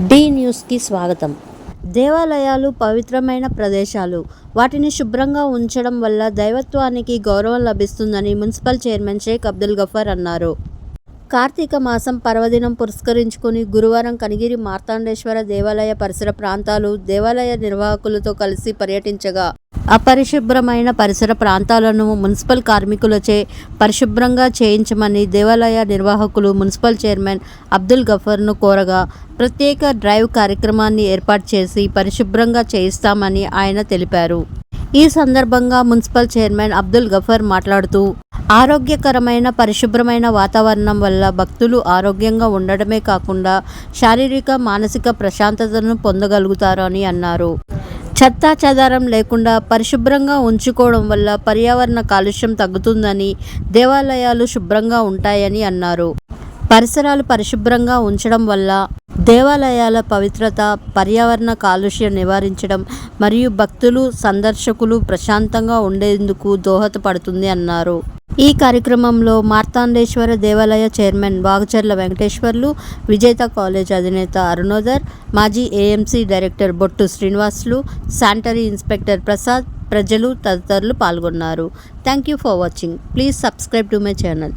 D న్యూస్కి స్వాగతం. దేవాలయాలు పవిత్రమైన ప్రదేశాలు. వాటిని శుభ్రంగా ఉంచడం వల్ల దైవత్వానికి గౌరవం లభిస్తుందని మున్సిపల్ చైర్మన్ షేక్ అబ్దుల్ గఫర్ అన్నారు. కార్తీక మాసం పర్వదినం పురస్కరించుకుని గురువారం కనిగిరి మార్తాండేశ్వర దేవాలయ పరిసర ప్రాంతాలు దేవాలయ నిర్వాహకులతో కలిసి పర్యటించగా అపరిశుభ్రమైన పరిసర ప్రాంతాలను మున్సిపల్ కార్మికులచే పరిశుభ్రంగా చేయించమని దేవాలయ నిర్వాహకులు మున్సిపల్ చైర్మన్ అబ్దుల్ గఫర్ను కోరగా ప్రత్యేక డ్రైవ్ కార్యక్రమాన్ని ఏర్పాటు చేసి పరిశుభ్రంగా చేయిస్తామని ఆయన తెలిపారు. ఈ సందర్భంగా మున్సిపల్ చైర్మన్ అబ్దుల్ గఫర్ మాట్లాడుతూ ఆరోగ్యకరమైన పరిశుభ్రమైన వాతావరణం వల్ల భక్తులు ఆరోగ్యంగా ఉండడమే కాకుండా శారీరక మానసిక ప్రశాంతతను పొందగలుగుతారు అని అన్నారు. చెత్తా చెదారం లేకుండా పరిశుభ్రంగా ఉంచుకోవడం వల్ల పర్యావరణ కాలుష్యం తగ్గుతుందని దేవాలయాలు శుభ్రంగా ఉంటాయని అన్నారు. పరిసరాలు పరిశుభ్రంగా ఉంచడం వల్ల దేవాలయాల పవిత్రత పర్యావరణ కాలుష్యం నివారించడం మరియు భక్తులు సందర్శకులు ప్రశాంతంగా ఉండేందుకు దోహదపడుతుంది అన్నారు. ఈ కార్యక్రమంలో మార్తాండేశ్వర దేవాలయ చైర్మన్ బాగచర్ల వెంకటేశ్వర్లు విజేత కాలేజ్ అధినేత అరుణోదర్ మాజీ ఏఎంసీ డైరెక్టర్ బొట్టు శ్రీనివాసులు శానిటరీ ఇన్స్పెక్టర్ ప్రసాద్ ప్రజలు తదితరులు పాల్గొన్నారు. Thank you for watching. Please subscribe to my channel.